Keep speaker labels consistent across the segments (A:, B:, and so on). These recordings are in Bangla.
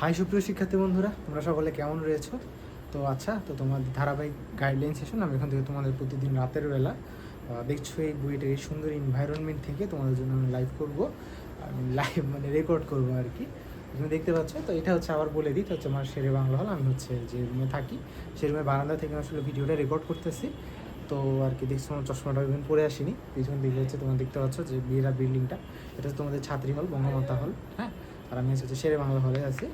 A: হাই সুপ্রিয় শিক্ষার্থী বন্ধুরা, তোমরা সকলে কেমন রয়েছো? তো আচ্ছা তো তোমার ধারাবাহিক গাইডলাইন সেশন আমি এখান থেকে তোমাদের প্রতিদিন রাতের বেলা দেখছ এই বইটার এই সুন্দর এনভায়রনমেন্ট থেকে তোমাদের জন্য আমি লাইভ করব, আমি লাইভ মানে রেকর্ড করব আর কি। তুমি দেখতে পাচ্ছ, তো এটা হচ্ছে আবার বলে দিই, তো হচ্ছে আমার শেরে বাংলা হল আমি হচ্ছে যে রুমে থাকি সেই রুমের বারান্দা থেকে আসলে ভিডিওটা রেকর্ড করতেছি। তো আর কি, দেখছ আমার চশমাটা ওইভাবে পরে আসিনি, পিছন দিকে হচ্ছে তোমরা দেখতে পাচ্ছ যে বিয়েরা বিল্ডিংটা এটা তোমাদের ছাত্রী হল বঙ্গমাতা হল হ্যাঁ? আর আমি হচ্ছে শেরে বাংলা হলে আছি।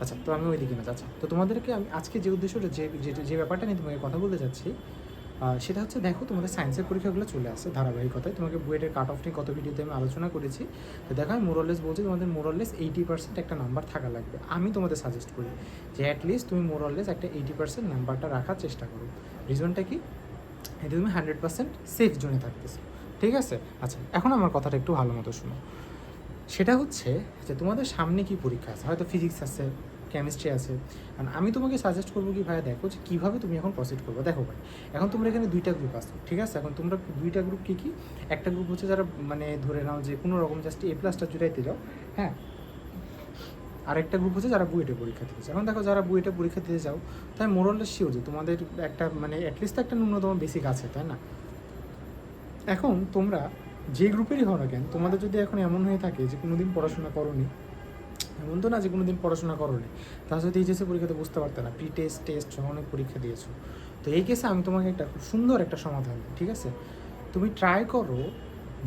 A: আচ্ছা তো আমি ওই ওইদিকে না আচ্ছা। তো তোমাদেরকে আমি আজকে যে উদ্দেশ্যটা যে, যে- ব্যাপারটা নিয়ে তোমাকে কথা বলতে চাচ্ছি সেটা হচ্ছে দেখো, তোমাদের সায়েন্সের পরীক্ষাগুলো চলে আসছে ধারাবাহিকতায়। তোমাকে বুয়েটের কাট অফ নিয়ে কত ভিডিওতে আমি আলোচনা করেছি। তো দেখো, আমি মোরলেস বলছি তোমাদের মোরলেস এইটি পার্সেন্ট একটা নাম্বার থাকা লাগবে। আমি তোমাদের সাজেস্ট করি যে অ্যাটলিস্ট তুমি মোরলেস একটা এইটি পার্সেন্ট নাম্বারটা রাখার চেষ্টা করো। রিজনটা কি? এতে তুমি হান্ড্রেড পার্সেন্ট সেফ জোনে থাকতেছো। ঠিক আছে? আচ্ছা এখন আমার কথাটা একটু ভালো মতো শুনো। সেটা হচ্ছে যে তোমাদের সামনে কি পরীক্ষা আছে? হয়তো ফিজিক্স আছে কেমিস্ট্রি আছে। কারণ আমি তোমাকে সাজেস্ট করব কি ভাই দেখো যে কীভাবে তুমি এখন প্রসিড করব। দেখো ভাই, এখন তোমরা এখানে দুইটা গ্রুপ আছো, ঠিক আছে? এখন তোমরা দুইটা গ্রুপ কী কী? একটা গ্রুপ হচ্ছে যারা মানে ধরে নাও যে কোনো রকম জাস্ট এ প্লাসটা জুড়াইতে যাও হ্যাঁ? আরেকটা গ্রুপ হচ্ছে যারা বুয়েটে পরীক্ষা দিতে চাও এখন দেখো যারা বুয়েটে পরীক্ষা দিতে যাও, তাই মোরলে শিওর যে তোমাদের একটা মানে অ্যাটলিস্ট একটা ন্যূনতম বেসিক আছে, তাই না? এখন তোমরা যে গ্রুপেরই হও না কেন, তোমাদের যদি এখন এমন হয়ে থাকে যে কোনো দিন পড়াশোনা করোনি, এমন তো না যে কোনো দিন পড়াশোনা করোনি তাহলে যদি এইচএসসি পরীক্ষাতে বুঝতে পারতে না প্রি টেস্ট টেস্ট অনেক পরীক্ষা দিয়েছ। তো এই কেসে আমি তোমাকে একটা খুব সুন্দর একটা সমাধান দিই, ঠিক আছে? তুমি ট্রাই করো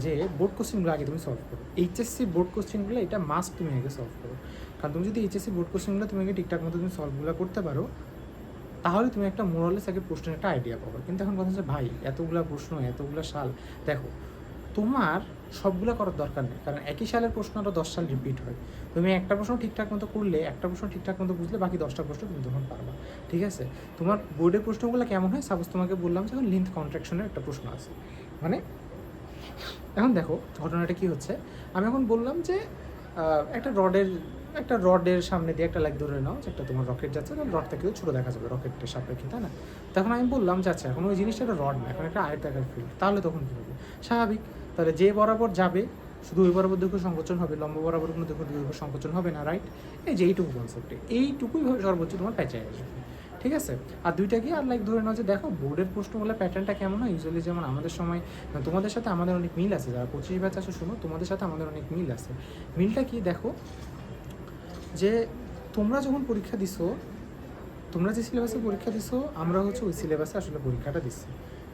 A: যে বোর্ড কোশ্চেনগুলো আগে তুমি সলভ করো। এইচএসসি বোর্ড কোশ্চেনগুলো এটা মাস্ট তুমি আগে সলভ করো। কারণ তুমি যদি এইচএসসি বোর্ড কোশ্চেনগুলো তুমি আগে ঠিকঠাক মতো তুমি সলভগুলো করতে পারো, তাহলে তুমি একটা মোরালেস আগে প্রশ্নের একটা আইডিয়া পাবো। কিন্তু এখন কথা হচ্ছে, ভাই, এতগুলা প্রশ্ন, এতগুলা সাল, দেখো তোমার সবগুলো করার দরকার নেই। কারণ একই সালের প্রশ্ন আরও দশ সাল রিপিট হয়। তুমি একটা প্রশ্ন ঠিকঠাক মতো করলে, একটা প্রশ্ন ঠিকঠাক মতো বুঝলে, বাকি দশটা প্রশ্ন তুমি তখন পারবা। ঠিক আছে? তোমার বোর্ডের প্রশ্নগুলো কেমন হয়? সাপোজ তোমাকে বললাম যে লিন্থ কন্ট্রাকশনের একটা প্রশ্ন আছে। মানে এখন দেখো ঘটনাটা কি হচ্ছে? আমি এখন বললাম যে একটা রডের একটা রডের সামনে দিয়ে একটা লাইক ধরে নাও যে একটা তোমার রকেট যাচ্ছে, তাহলে রডটাকেও ছোটো দেখা যাবে রকেটের সাপেক্ষে, তাই না? তখন আমি বললাম যে আচ্ছা এখন ওই জিনিসটা একটা রড না, এখন একটা আয়তাকার ফিল্ড তাহলে তখন কী হবে? স্বাভাবিক। তাহলে যে বরাবর যাবে, শুধু ওই বরাবর দেখো সংকোচন হবে, লম্ব বরাবর কোনো দেখো দেখো সংকোচন হবে না রাইট এই যে এইটুকু কনসেপ্টে এইটুকুই সর্বোচ্চ তোমার প্যাচায় আসবে। ঠিক আছে? আর দুইটা কি? আর লাইক ধরে নাও যে দেখো বোর্ডের প্রশ্ন প্রশ্নগুলো প্যাটার্নটা কেমন হয়? ইউজুয়ালি যেমন আমাদের সময়, তোমাদের সাথে আমাদের অনেক মিল আছে। যারা পঁচিশ ব্যাচ আছে শোনো, তোমাদের সাথে আমাদের অনেক মিল আছে। মিলটা কি? দেখো, যে তোমরা যখন পরীক্ষা দিছো, তোমরা যে সিলেবাসে পরীক্ষা দিছো, আমরা হচ্ছে ওই সিলেবাসে আসলে পরীক্ষাটা দিচ্ছি।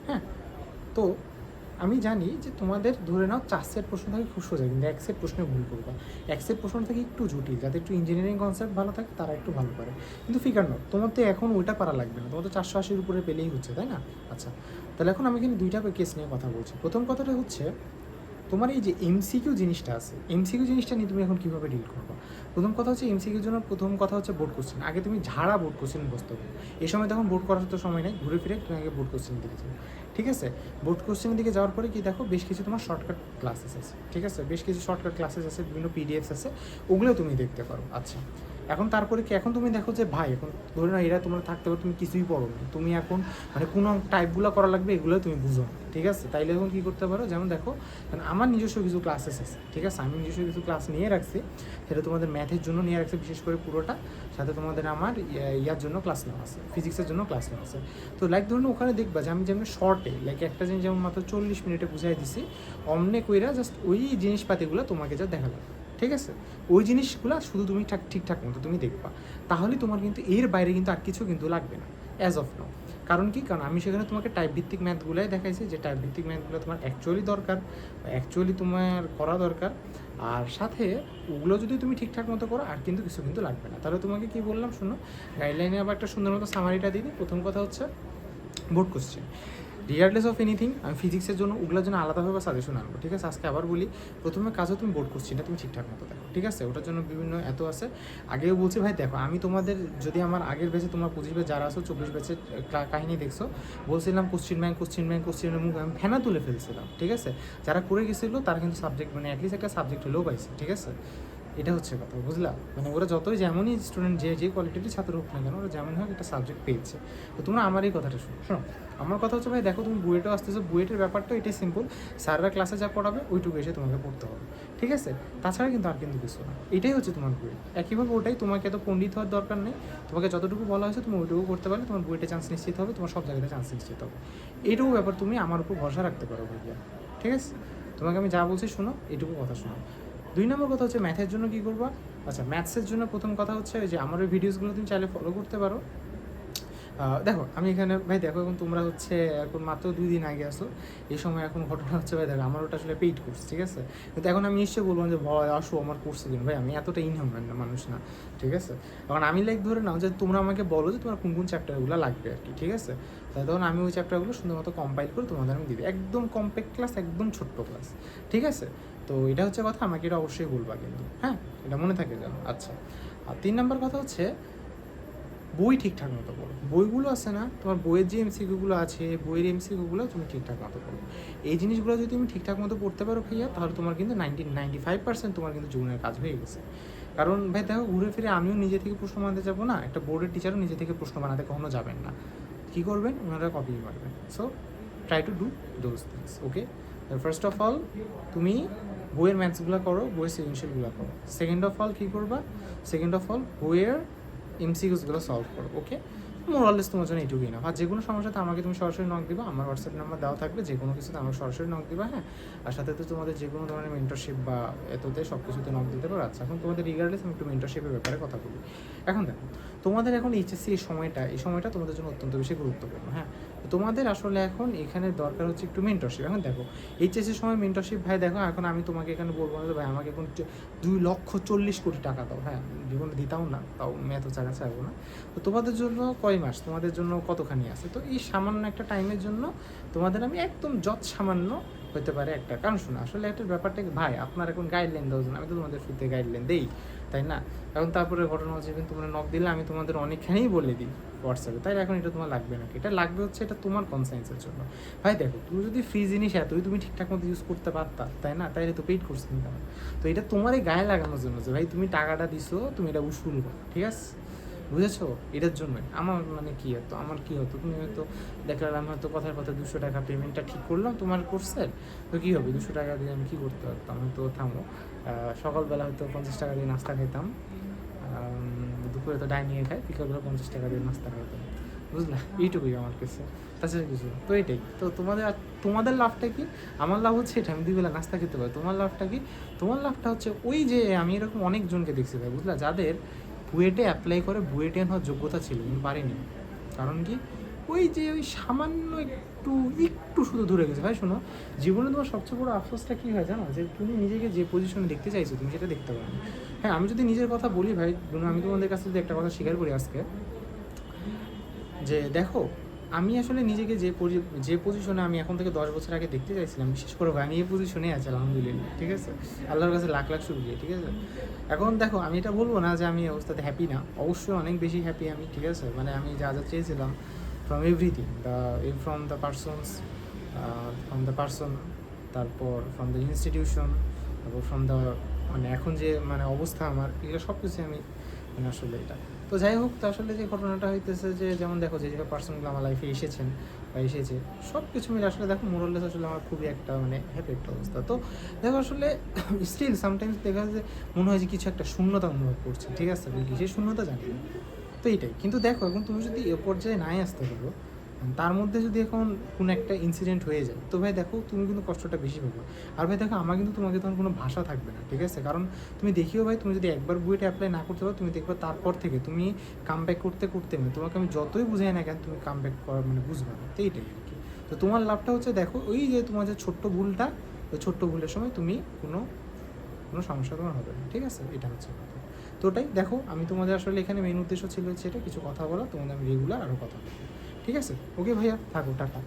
A: হ্যাঁ? তো আমি জানি যে তোমাদের ধরে নাও চার সেট প্রশ্ন থাকে খুব সোজা, কিন্তু এক সেট প্রশ্নে ভুল করবা। এক সেট প্রশ্ন থেকে একটু জটিল, যাতে একটু ইঞ্জিনিয়ারিং কনসেপ্ট ভালো থাকে, তারা একটু ভালো করে কিন্তু ফিকার নো তোমার তো এখন ওইটা পারা লাগবে না, তোমার তো চারশো আশির উপরে পেলেই হচ্ছে, তাই না? আচ্ছা তাহলে এখন আমি কিন্তু দুইটা কেস নিয়ে কথা বলছি। প্রথম কথাটা হচ্ছে তোমার এই যে এমসিকিউ জিনিসটা আছে এমসিকিউ জিনিসটা নিয়ে তুমি এখন কীভাবে ডিল করবা? প্রথম কথা হচ্ছে এমসিকিউর জন্য প্রথম কথা হচ্ছে বোর্ড কোশ্চেন আগে তুমি ঝাড়া বোর্ড কোশ্চেন বসতে হবে। এই সময় তখন বোর্ড করার তো সময় নেই, ঘুরে ফিরে তুমি আগে বোর্ড কোশ্চেন দিকে যাও। ঠিক আছে? বোর্ড কোশ্চেনের দিকে যাওয়ার পরে কি দেখো, বেশ কিছু তোমার শর্টকাট ক্লাসেস আছে। ঠিক আছে? বেশ কিছু শর্টকাট ক্লাসেস আছে, বিভিন্ন পিডিএফস আছে, ওগুলো তুমি দেখতে পারো। আচ্ছা। এখন তারপরে কি, এখন তুমি দেখো যে ভাই, এখন ধরে না এরা তোমরা থাকতে পারো, তুমি কিছুই পড়ো না। তুমি এখন মানে কোনো টাইপগুলো করা লাগবে, এগুলো তুমি বুঝো ঠিক আছে? তাইলে এখন কী করতে পারো, যেমন দেখো কারণ আমার নিজস্ব কিছু ক্লাসেস আছে, ঠিক আছে? আমি নিজস্ব কিছু ক্লাস নিয়ে রাখছি, সেটা তোমাদের ম্যাথের জন্য নিয়ে রাখছি, বিশেষ করে পুরোটা, সাথে তোমাদের আমার ইয়ার জন্য ক্লাস নেওয়া আছে ফিজিক্সের জন্য ক্লাস নেওয়া আছে। তো লাইক ধরুন ওখানে দেখবা যে আমি যেমন শর্টে লাইক একটা জিনিস যেমন মাত্র চল্লিশ মিনিটে বুঝাই দিছি, অমনে কইরা জাস্ট ওই জিনিসপাতিগুলো তোমাকে যা দেখা দেখালাম। ঠিক আছে? ওই জিনিসগুলো শুধু তুমি ঠিক ঠিকঠাক মতো তুমি দেখবা। তাহলে তোমার কিন্তু এর বাইরে কিন্তু আর কিছু কিন্তু লাগবে না অ্যাজ অফ নাও কারণ কি? কারণ আমি সেখানে তোমাকে টাইপ ভিত্তিক ম্যাথগুলোই দেখাইছি, যে টাইপ ভিত্তিক ম্যাথগুলো তোমার অ্যাকচুয়ালি দরকার অ্যাকচুয়ালি তোমার করা দরকার। আর সাথে ওগুলো যদি তুমি ঠিকঠাক মতো করো, আর কিন্তু কিছু কিন্তু লাগবে না। তাহলে তোমাকে কি বললাম, শোনো গাইডলাইনে আবার একটা সুন্দর মতো সামারিটা দিই। প্রথম কথা হচ্ছে board question regardless of anything আমি ফিজিক্সের জন্য ওগুলোর জন্য আলাদাভাবে সাজেশন আনব, ঠিক আছে? আজকে আবার বলি, প্রথমে কাজও তুমি বোর্ড কোশ্চেনটা তুমি ঠিকঠাক মতো দেখো, ঠিক আছে? ওটার জন্য বিভিন্ন এত আছে। আগেও বলছি, ভাই, দেখো, আমি তোমাদের, যদি আমার আগের বেচে তোমরা পঁচিশ বেচ যারা আছো, চব্বিশ বেচের কাহিনী দেখছ, বলছিলাম question bank question bank question মুখ, আমি ফেনা তুলে ফেলছিলাম, ঠিক আছে? যারা করে গেছিল, তারা কিন্তু সাবজেক্ট মানে অ্যাটলিস্ট একটা সাবজেক্ট হলেও পাইছে, ঠিক আছে? এটা হচ্ছে কথা, বুঝলা? মানে ওরা যতই যেমনই স্টুডেন্ট যে যে কোয়ালিটির ছাত্র হোক না কেন, ওরা যেমন হোক একটা সাবজেক্ট পেয়েছে। তো তোমরা আমার এই কথাটা শুনো। শোনো, আমার কথা হচ্ছে ভাই, দেখো তুমি বুয়েটও আসতেছো, বুয়েটের ব্যাপারটা এটাই সিম্পল স্যাররা ক্লাসে যা পড়াবে, ওইটুকু এসে তোমাকে পড়তে হবে। ঠিক আছে? তাছাড়া কিন্তু আর কিন্তু কিছু না। এটাই হচ্ছে তোমার বুয়েট। একইভাবে ওটাই তোমাকে এত পণ্ডিত হওয়ার দরকার নেই। তোমাকে যতটুকু বলা হয়েছে তুমি ওইটুকু করতে পারলে তোমার বুয়েটে চান্স নিশ্চিত হবে, তোমার সব জায়গাতে চান্স নিশ্চিত হবে। এইটুকু ব্যাপার তুমি আমার উপর ভরসা রাখতে পারো ভাইয়া। ঠিক আছে? তোমাকে আমি যা বলছি শোনো, এইটুকু কথা শোনো। দুই নম্বর কথা হচ্ছে ম্যাথের জন্য কী করবা? আচ্ছা ম্যাথসের জন্য প্রথম কথা হচ্ছে ওই যে আমার ওই ভিডিওসগুলো তুমি চাইলে ফলো করতে পারো। দেখো, আমি এখানে, ভাই দেখো এখন তোমরা হচ্ছে এখন মাত্র দুই দিন আগে আসো। এই সময় এখন ঘটনা হচ্ছে, ভাই দেখো, আমার ওটা আসলে পেইড কোর্স ঠিক আছে? কিন্তু এখন আমি নিশ্চয়ই বলব যে ভয় আসো আমার কোর্সে দিন ভাই, আমি এতটা ইনহিউম্যান না, মানুষ না, ঠিক আছে? এখন আমি লাইক ধরে নাও যে, তোমরা আমাকে বলো যে, তোমার কোন কোন চ্যাপ্টারগুলো লাগবে আর কি, ঠিক আছে? তখন আমি ওই চ্যাপ্টারগুলো সুন্দর মতো কম্পাইল করে তোমাদের আমি দিবি একদম কম্প্যাক্ট ক্লাস একদম ছোট্ট ক্লাস ঠিক আছে? তো এটা হচ্ছে কথা, আমাকে এটা অবশ্যই বলবা কিন্তু হ্যাঁ? এটা মনে থাকে যেন আচ্ছা। আর তিন নম্বর কথা হচ্ছে, বই ঠিকঠাক মতো পড়ো। বইগুলো আছে না, তোমার বইয়ের যে এমসিকিউগুলো আছে, বইয়ের এমসিকিউগুলো তুমি ঠিকঠাক মতো পড়ো। এই জিনিসগুলো যদি তুমি ঠিকঠাক মতো পড়তে পারো ভাইয়া, তাহলে তোমার কিন্তু নাইনটি নাইনটি ফাইভ পার্সেন্ট তোমার কিন্তু জীবনের কাজ হয়ে গেছে। কারণ ভাই দেখো, ঘুরে ফিরে আমিও নিজে থেকে প্রশ্ন বানাতে যাব না, একটা বোর্ডের টিচারও নিজে থেকে প্রশ্ন বানাতে কখনো যাবেন না। কী করবেন? ওনারা কপি মারবেন। So try to do those things okay first of all তুমি বইয়ের ম্যাথসগুলো করো, বইয়ের সৃজনশীলগুলো করো। সেকেন্ড অফ অল কী করবা? সেকেন্ড অফ অল বইয়ের এমসিকিউসগুলো সলভ করো ওকে মোরালেস তোমার জন্য এইটুকুই না। আর যে কোনো সমস্যাতে আমাকে তুমি সরাসরি নক দিবা, আমার হোয়াটসঅ্যাপ নাম্বার দেওয়া থাকবে যে কোনো কিছুতে আমাকে সরাসরি নক দিবা হ্যাঁ? আর সাথে তো তোমাদের যে কোনো ধরনের মেন্টরশিপ বা এততে সব কিছুতে নক দিতে পারো। আচ্ছা এখন তোমাদের রিগার্ডলেস আমি একটু মেন্টরশিপের ব্যাপারে কথা বলি। এখন দেখো, তোমাদের এখন এইচএসসি এই সময়টা এই সময়টা তোমাদের জন্য অত্যন্ত বেশি গুরুত্বপূর্ণ হ্যাঁ? তোমাদের আসলে এখন এখানে দরকার হচ্ছে একটু মেন্টরশিপ এখন দেখো এইচএসসির সময় মেন্টরশিপ ভাই দেখো, এখন আমি তোমাকে এখানে বলব না ভাই, আমাকে এখন দুই লক্ষ চল্লিশ কোটি টাকা দাও। হ্যাঁ জীবনে দিতাও না, তাও আমি এত টাকা চাইব না। তো তোমাদের জন্য কয় মাস তোমাদের জন্য কতখানি আছে? তো এই সামান্য একটা টাইমের জন্য তোমাদের আমি একদম যৎ সামান্য হতে পারে একটা। কারণ শোনো, আসলে একটা ব্যাপারটা ভাই, আপনার এখন গাইডলাইন দেওয়া আমি তো তোমাদের ফ্রিতে গাইডলাইন দেই, তাই না? এখন তারপরে ঘটনা হচ্ছে, even তোমরা নক দিলে আমি তোমাদের অনেকখানেই বলে দিই হোয়াটসঅ্যাপে তাই এখন এটা তোমার লাগবে না এটা লাগবে হচ্ছে এটা তোমার কনসাইন্সের জন্য। ভাই, দেখো, তুমি যদি ফ্রি জিনিস এতই তুমি ঠিকঠাক মতো ইউজ করতে পারতা, তাই না? তাইলে তো পেইড করছি নিতাম তো এটা তোমারই গায়ে লাগানোর জন্য যে, ভাই, তুমি টাকাটা দিছো, তুমি এটা উসুল করো, ঠিক আছে? বুঝেছ? এটার জন্য। আমার মানে কি হতো? আমার কি হতো? তুমি হয়তো দেখলাম, আমি হয়তো কথার কথা দুশো টাকা পেমেন্টটা ঠিক করলাম তোমার কোর্সের তো কী হবে? দুশো টাকা দিয়ে আমি কী করতে পারতাম? হয়তো থামো। সকালবেলা হয়তো পঞ্চাশ টাকা দিয়ে নাস্তা খেতাম দুপুরে তো ডাইনিংয়ে খাই, বিকালবেলা পঞ্চাশ টাকা দিয়ে নাস্তা খাইতাম। বুঝলা? এইটুকুই আমার কাছে। তাছাড়া কিছু তো এটাই। তো তোমাদের তোমাদের লাভটা কি? আমার লাভ হচ্ছে এটা। আমি দুবেলা নাস্তা খেতে পারি। তোমার লাভটা কি? তোমার লাভটা হচ্ছে ওই যে আমি এরকম অনেকজনকে দেখছি ভাই, বুঝলা? যাদের বুয়েটে অ্যাপ্লাই করে বুয়েটে হওয়ার যোগ্যতা ছিল, কিন্তু পারিনি। কারণ কি? ওই যে ওই সামান্য একটু একটু শুধু ধরে গেছে। ভাই, শোনো, জীবনে তোমার সবচেয়ে বড় আফসোসটা কী হয় জানো? যে তুমি নিজেকে যে পজিশনে দেখতে চাইছো, তুমি সেটা দেখতে পারো। হ্যাঁ আমি যদি নিজের কথা বলি, ভাই আমি তোমাদের কাছে যদি একটা কথা স্বীকার করি আজকে, যে দেখো আমি আসলে নিজেকে যে যে পজিশনে আমি এখন থেকে দশ বছর আগে দেখতে চাইছিলাম, বিশেষ করে আমি এই পজিশনে আছি, আলহামদুলিল্লাহ, ঠিক আছে? আল্লাহর কাছে লাখ লাখ শুরু ঠিক আছে? এখন দেখো, আমি এটা বলব না যে আমি অবস্থাতে হ্যাপি না। অবশ্যই অনেক বেশি হ্যাপি আমি, ঠিক আছে? মানে আমি যা যা চেয়েছিলাম from everything the from the persons from the person তারপর ফ্রম দ্য ইনস্টিটিউশন তারপর ফ্রম দ্য মানে এখন যে মানে অবস্থা আমার, এগুলো সব কিছু আমি মানে আসলে এটা। তো যাই হোক, তো আসলে যে ঘটনাটা হইতেছে যে, যেমন দেখো, যে পার্সনগুলো আমার লাইফে এসেছেন বা এসেছে সব কিছু মিলে আসলে দেখো মোরালেস আসলে আমার খুবই একটা মানে হ্যাপি একটা অবস্থা। তো দেখো, আসলে স্টিল সামটাইমস দেখা যায় যে, মনে হয় যে কিছু একটা শূন্যতা অনুভব করছে, ঠিক আছে? সেই শূন্যতা জানি তো এইটাই কিন্তু দেখো, এখন তুমি যদি এ পর্যায়ে নাই আসতে পারো তার মধ্যে যদি এখন কোনো একটা ইনসিডেন্ট হয়ে যায়, তো ভাই দেখো তুমি কিন্তু কষ্টটা বেশি পাবো। আর ভাই দেখো, আমার কিন্তু তোমাকে তখন কোনো ভাষা থাকবে না, ঠিক আছে? কারণ তুমি দেখিও ভাই, তুমি যদি একবার বুয়েটে অ্যাপ্লাই না করতে পারো, তুমি দেখবে তারপর থেকে তুমি কাম ব্যাক করতে করতে মানে তোমাকে আমি যতই বুঝাই না কেন, তুমি কাম ব্যাক করার মানে বুঝবে না, তো এইটাই আর কি তো তোমার লাভটা হচ্ছে দেখো, ওই যে তোমার যে ছোট্ট ভুলটা, ওই ছোট্ট ভুলের সময় তুমি কোনো কোনো সমস্যা তোমার হবে না, ঠিক আছে? এটা হচ্ছে কথা। তো ওটাই, দেখো, আমি তোমাদের আসলে এখানে মেন উদ্দেশ্য ছিল হচ্ছে এটা, কিছু কথা বলা, তোমাদের আমি রেগুলার আরও কথা বলব। ঠিক আছে ওকে ভাইয়া থাকো টাটা